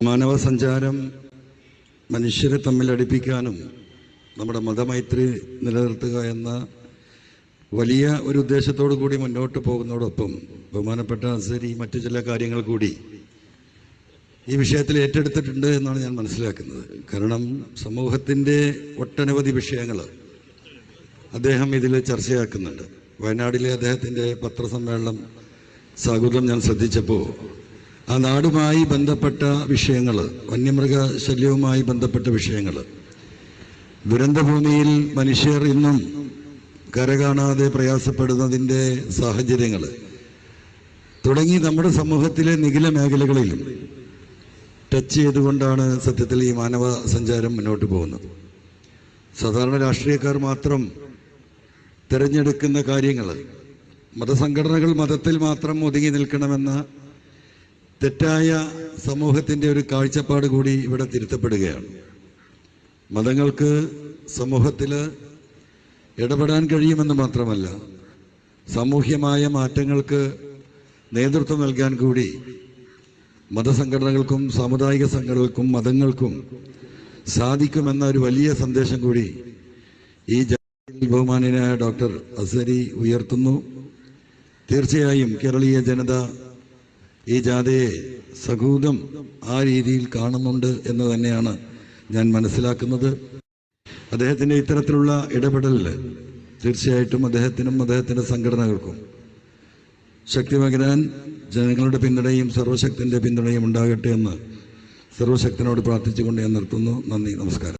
മാനവ സഞ്ചാരം മനുഷ്യരെ തമ്മിൽ അടുപ്പിക്കാനും നമ്മുടെ മതമൈത്രി നിലനിർത്തുക എന്ന വലിയ ഒരു ഉദ്ദേശത്തോടു കൂടി മുന്നോട്ട് പോകുന്നതോടൊപ്പം ബഹുമാനപ്പെട്ട അസരി മറ്റു ചില കാര്യങ്ങൾ കൂടി ഈ വിഷയത്തിൽ ഏറ്റെടുത്തിട്ടുണ്ട് എന്നാണ് ഞാൻ മനസ്സിലാക്കുന്നത്. കാരണം സമൂഹത്തിന്റെ ഒട്ടനവധി വിഷയങ്ങൾ അദ്ദേഹം ഇതിൽ ചർച്ചയാക്കുന്നുണ്ട്. വയനാടിലെ അദ്ദേഹത്തിന്റെ പത്രസമ്മേളനം സാഹുദം ഞാൻ ശ്രദ്ധിച്ചപ്പോൾ ആ നാടുമായി ബന്ധപ്പെട്ട വിഷയങ്ങൾ വന്യമൃഗ ശല്യവുമായി ബന്ധപ്പെട്ട വിഷയങ്ങൾ ദുരന്തഭൂമിയിൽ മനുഷ്യർ ഇന്നും കരകാണാതെ പ്രയാസപ്പെടുന്നതിന്റെ സാഹചര്യങ്ങൾ തുടങ്ങി നമ്മുടെ സമൂഹത്തിലെ നിഖില മേഖലകളിലും ടച്ച് ചെയ്തുകൊണ്ടാണ് സത്യത്തിൽ ഈ മാനവ സഞ്ചാരം മുന്നോട്ട് പോകുന്നത്. സാധാരണ രാഷ്ട്രീയക്കാർ മാത്രം തിരഞ്ഞെടുക്കുന്ന കാര്യങ്ങൾ മതസംഘടനകൾ മതത്തിൽ മാത്രം ഒതുങ്ങി നിൽക്കണമെന്ന തെറ്റായ സമൂഹത്തിന്റെ ഒരു കാഴ്ചപ്പാട് കൂടി ഇവിടെ തിരുത്തപ്പെടുകയാണ്. മതങ്ങൾക്ക് സമൂഹത്തിൽ ഇടപെടാൻ കഴിയുമെന്ന് മാത്രമല്ല സാമൂഹ്യമായ മാറ്റങ്ങൾക്ക് നേതൃത്വം നൽകാൻ കൂടി മതസംഘടനകൾക്കും സാമുദായിക സംഘടനകൾക്കും മതങ്ങൾക്കും സാധിക്കുമെന്ന ഒരു വലിയ സന്ദേശം കൂടി ഈ ജാഥയിൽ ബഹുമാന്യനായ ഡോക്ടർ അസരി ഉയർത്തുന്നു. തീർച്ചയായും കേരളീയ ജനത ഈ ജാഥയെ സകൂദം ആ രീതിയിൽ കാണുന്നുണ്ട് എന്ന് തന്നെയാണ് ഞാൻ മനസ്സിലാക്കുന്നത്. അദ്ദേഹത്തിന്റെ ഇത്തരത്തിലുള്ള ഇടപെടലിൽ തീർച്ചയായിട്ടും അദ്ദേഹത്തിനും അദ്ദേഹത്തിന്റെ സംഘടനകൾക്കും ശക്തി പകരാൻ ജനങ്ങളുടെ പിന്തുണയും സർവശക്തിന്റെ പിന്തുണയും ഉണ്ടാകട്ടെ എന്ന് സർവശക്തനോട് പ്രാർത്ഥിച്ചുകൊണ്ട് ഞാൻ നിർത്തുന്നു. നന്ദി നമസ്കാരം.